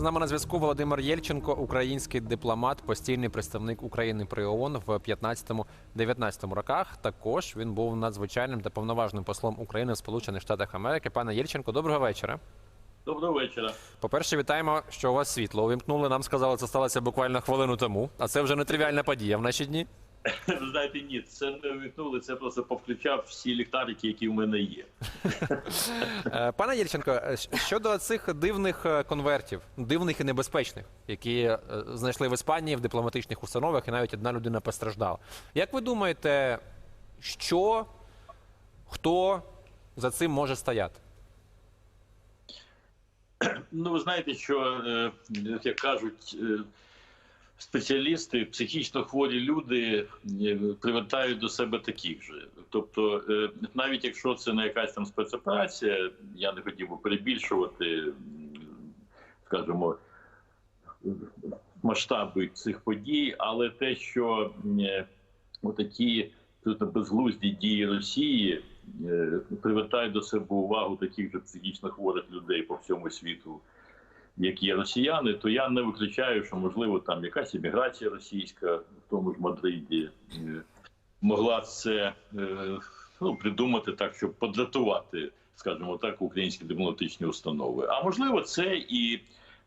З нами на зв'язку Володимир Єльченко, український дипломат, постійний представник України при ООН в 15-19 роках. Також він був надзвичайним та повноважним послом України в Сполучених Штатах Америки. Пане Єльченко, доброго вечора. Доброго вечора. По-перше, вітаємо, що у вас світло увімкнули. Нам сказали, це сталося буквально хвилину тому. А це вже нетривіальна подія в наші дні. Ви знаєте, ні, це не увікнули, це просто повключав всі ліхтарики, які в мене є. Е, Пане Єльченко, е, щодо цих дивних е, конвертів, дивних і небезпечних, які знайшли в Іспанії в дипломатичних установах, і навіть одна людина постраждала. Як ви думаєте, що хто за цим може стояти? Ну, ви знаєте, що як кажуть спеціалісти, психічно хворі люди е, привертають до себе таких же. Тобто, е, навіть якщо це не якась там спецоперація, я не хотів би перебільшувати, скажімо, масштаби цих подій, але те, що е, отакі безглузді дії Росії привертають до себе увагу таких же психічно хворих людей по всьому світу, як є росіяни, то я не виключаю, що можливо там якась імміграція російська в тому ж Мадриді е, могла це е, ну, придумати так, щоб подратувати, скажімо так, українські дипломатичні установи. А можливо, це і.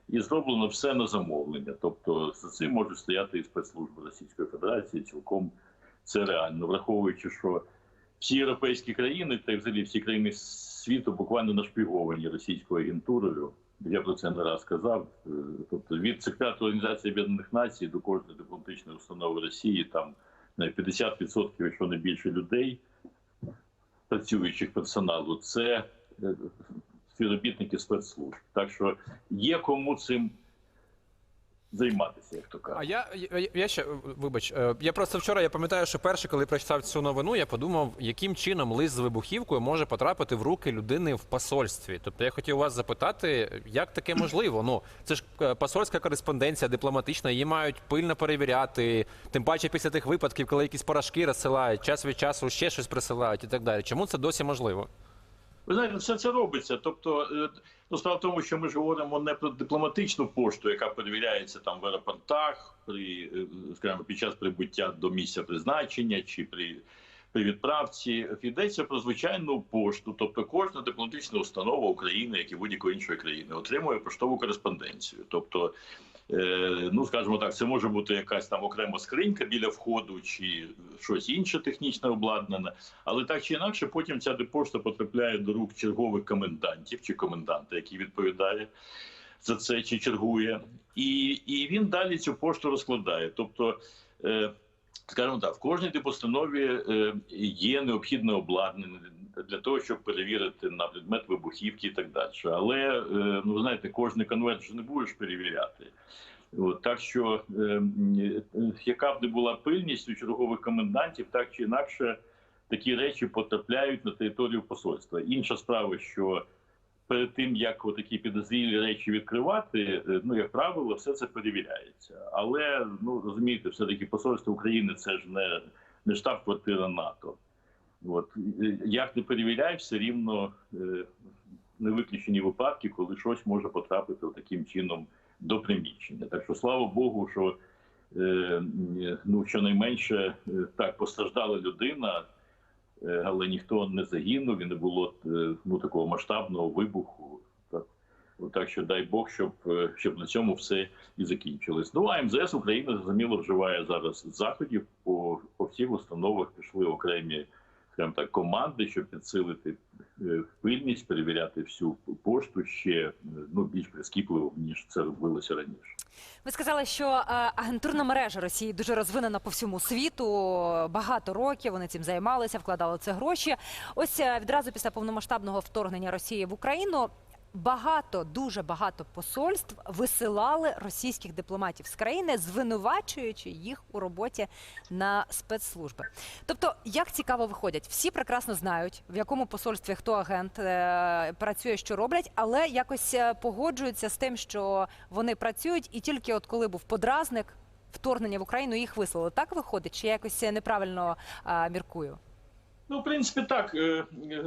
І зроблено все на замовлення. Тобто за цим можуть стояти і спецслужби Російської Федерації. Цілком це реально, враховуючи, що всі європейські країни та взагалі всі країни світу буквально нашпіговані російською агентурою. Я про це не раз казав. Е, Тобто від секретаря Організації Об'єднаних Націй до кожної дипломатичної установи Росії там на 50%, якщо не більше людей, працюючих персоналу, це е, співробітники спецслужб. Так що є кому цим займатися, як то кажуть. А я, я, я ще вибач, е, я просто вчора я пам'ятаю, що перше, коли прочитав цю новину, я подумав, яким чином лист з вибухівкою може потрапити в руки людини в посольстві. Тобто я хотів вас запитати, як таке можливо? Ну це ж е, посольська кореспонденція дипломатична, її мають пильно перевіряти. Тим паче після тих випадків, коли якісь порошки розсилають, час від часу ще щось присилають і так далі. Чому це досі можливо? Ви знаєте, все це робиться. Тобто, е, ну справа в тому, що ми ж говоримо не про дипломатичну пошту, яка перевіряється там в аеропортах, при е, скажімо, під час прибуття до місця призначення чи при. При відправці йдеться про звичайну пошту, тобто кожна дипломатична установа України, як і будь-якої іншої країни, отримує поштову кореспонденцію. Тобто, ну скажімо так, це може бути якась там окрема скринька біля входу чи щось інше технічне обладнане. Але так чи інакше, потім ця пошта потрапляє до рук чергових комендантів чи коменданта, який відповідає за це чи чергує, і, і він далі цю пошту розкладає. Тобто, е, скажімо так, в кожній постанові е, є необхідне обладнання для того, щоб перевірити на предмет вибухівки і так далі. Але е, ну знаєте, кожний конверт вже не будеш перевіряти. От, так що, е, е, яка б не була пильність у чергових комендантів, так чи інакше такі речі потрапляють на територію посольства. Інша справа, що перед тим як такі підозрілі речі відкривати, ну як правило, все це перевіряється. Але ну розумієте, все таки посольство України це ж не, не штаб-квартира НАТО. От як не перевіряй, все рівно е, не виключені випадки, коли щось може потрапити таким чином до приміщення. Так що слава Богу, що е, ну щонайменше е, так постраждала людина, але ніхто не загинув і не було ну такого масштабного вибуху. Так, що дай Бог, щоб, щоб на цьому все і закінчилось. Ну а МЗС України зрозуміло вживає зараз заходів по, по всіх установах пішли окремі скажімо так, команди, щоб підсилити е, пильність, перевіряти всю пошту ще е, ну більш прискіпливо ніж це робилося раніше. Ви сказали, що е, агентурна мережа Росії дуже розвинена по всьому світу. Багато років вони цим займалися, вкладали це гроші. Ось відразу після повномасштабного вторгнення Росії в Україну. Багато, дуже багато посольств висилали російських дипломатів з країни, звинувачуючи їх у роботі на спецслужби. Тобто, як цікаво виходять, всі прекрасно знають, в якому посольстві хто агент е, працює, що роблять, але якось е, погоджуються з тим, що вони працюють, і тільки от коли був подразник вторгнення в Україну, їх вислали. Так виходить, чи я якось неправильно е, міркую? Ну, в принципі, так. Е, е,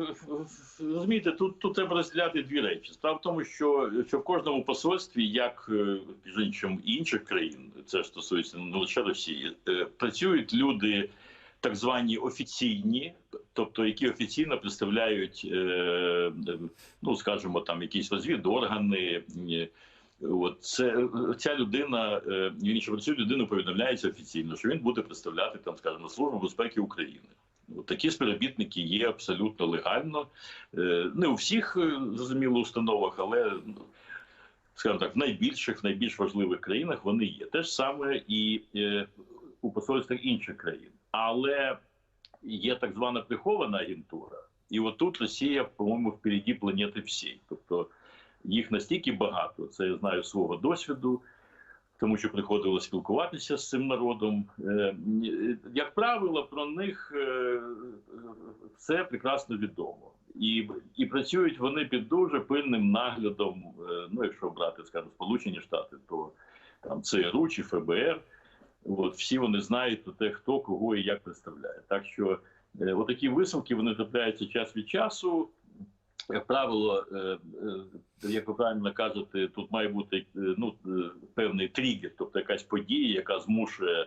Розумієте, тут, тут треба розділяти дві речі. Справа в тому, що, що в кожному посольстві, як е, між іншим інших країн, це стосується не лише Росії, працюють люди так звані офіційні, тобто які офіційно представляють, ну скажімо, там якісь розвідоргани. От це ця людина, вірніше, про цю людину повідомляється офіційно, що він буде представляти там, скажімо, службу безпеки України. От Такі співробітники є абсолютно легально. Е, Не у всіх е, зрозуміло установах, але ну, скажімо так, в найбільших, в найбільш важливих країнах вони є. Те ж саме і е, у посольствах інших країн. Але є так звана прихована агентура, і отут Росія, по-моєму, впереді планети всій. Тобто їх настільки багато, це я знаю свого досвіду тому що приходило спілкуватися з цим народом. Е, Як правило, про них е, все прекрасно відомо. І, і працюють вони під дуже пильним наглядом. е, Ну, якщо брати, скажімо, Сполучені Штати, то там ЦРУ чи ФБР. От всі вони знають про те, хто кого і як представляє. Так що отакі висновки вони трапляються час від часу. Як правило, е, е, як ви правильно кажете, тут має бути е, ну, е, певний тригер, тобто якась подія, яка змушує,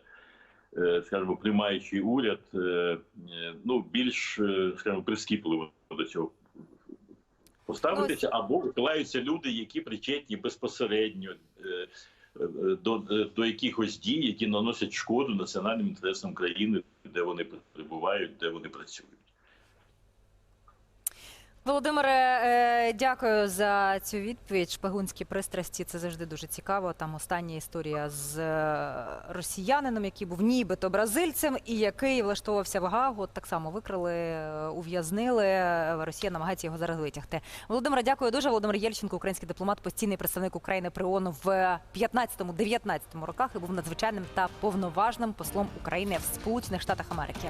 е, скажімо, приймаючий уряд, е, е, ну більш е, скажімо, прискіпливо до цього поставитися, або висилаються люди, які причетні безпосередньо е, е, до, е, до якихось дій, які наносять шкоду національним інтересам країни, де вони перебувають, де вони працюють. Володимире, е, дякую за цю відповідь. Шпигунські пристрасті це завжди дуже цікаво. Там остання історія з е, росіянином, який був нібито бразильцем, і який влаштовувався в Гаагу. Так само викрили, е, ув'язнили. Росія намагається його зараз витягти. Володимире, дякую дуже. Володимир Єльченко, український дипломат, постійний представник України при ООН в 15-19 роках і був надзвичайним та повноважним послом України в Сполучених Штатах Америки.